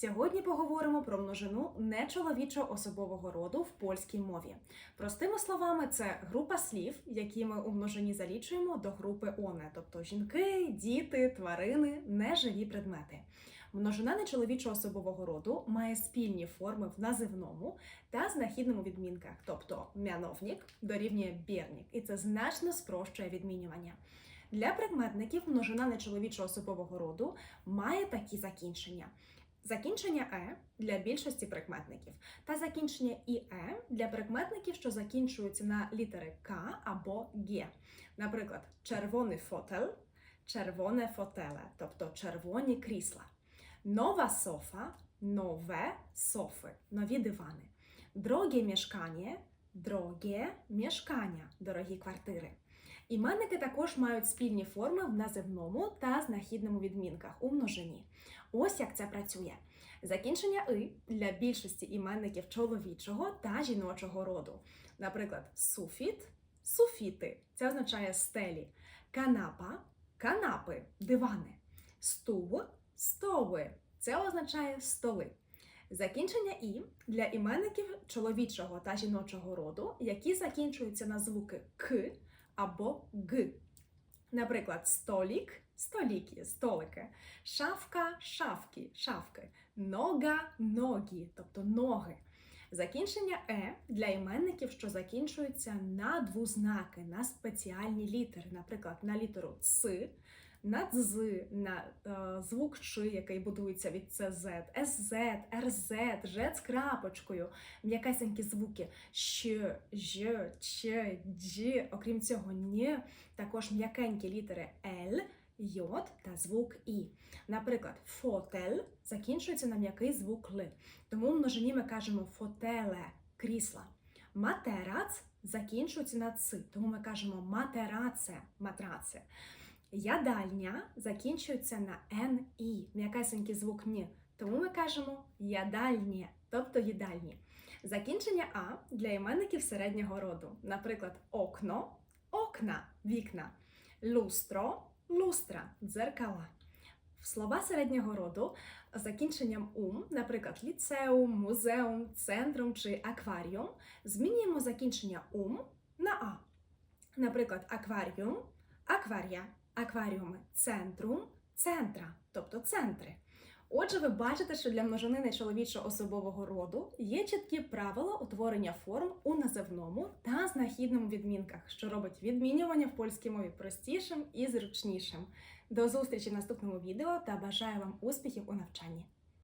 Сьогодні поговоримо про множину нечоловічого особового роду в польській мові. Простими словами, це група слів, які ми у множині залічуємо до групи оне, тобто жінки, діти, тварини, неживі предмети. Множина нечоловічого особового роду має спільні форми в називному та знахідному відмінках, тобто мяновник дорівнює бірнік, і це значно спрощує відмінювання. Для прикметників множина нечоловічого особового роду має такі закінчення. Закінчення е для більшості прикметників, та закінчення іе для прикметників, що закінчуються на літери К або Г. Наприклад, червоний фотель, червоне фотеле, тобто червоні крісла. Нова софа, нове софи, нові дивани. Дороге мішкання, дороге мішкання, дорогі квартири. Іменники також мають спільні форми в називному та знахідному відмінках у множині. Ось як це працює. Закінчення и для більшості іменників чоловічого та жіночого роду. Наприклад, суфіт суфіти це означає стелі, канапа канапи, дивани, стул столи це означає столи. Закінчення і для іменників чоловічого та жіночого роду, які закінчуються на звуки к або г. Наприклад, столік століки, столики, шафка шафки, шафки, нога ногі, тобто ноги. Закінчення е для іменників, що закінчуються на двознаки, на спеціальні літери, наприклад, на літеру Ц, на дз, на е, звук Ч, який будується від ЦЗ, СЗ, РЗ, Ж з крапочкою, м'якесенькі звуки Щ, Ж, Ч, Дж. Окрім цього, ні, також м'якенькі літери Л, Й та звук І. Наприклад, фотель закінчується на м'який звук Л. Тому в множині ми кажемо фотеле крісла. Матерац закінчується на ц, тому ми кажемо матераце, матраце. Ядальня закінчується на н і, м'якесенький звук ні. Тому ми кажемо ядальні, тобто їдальні. Закінчення а для іменників середнього роду. Наприклад, окно, окна, вікна, люстро, люстра, дзеркала. В слова середнього роду закінченням ум, наприклад, ліцеум, музеум, центрум чи акваріум, змінюємо закінчення ум на а. Наприклад, акваріум, акварія, акваріуми, центрум, центра, тобто центри. Отже, ви бачите, що для множини чоловічого особового роду є чіткі правила утворення форм у називному та знахідному відмінках, що робить відмінювання в польській мові простішим і зручнішим. До зустрічі в наступному відео та бажаю вам успіхів у навчанні!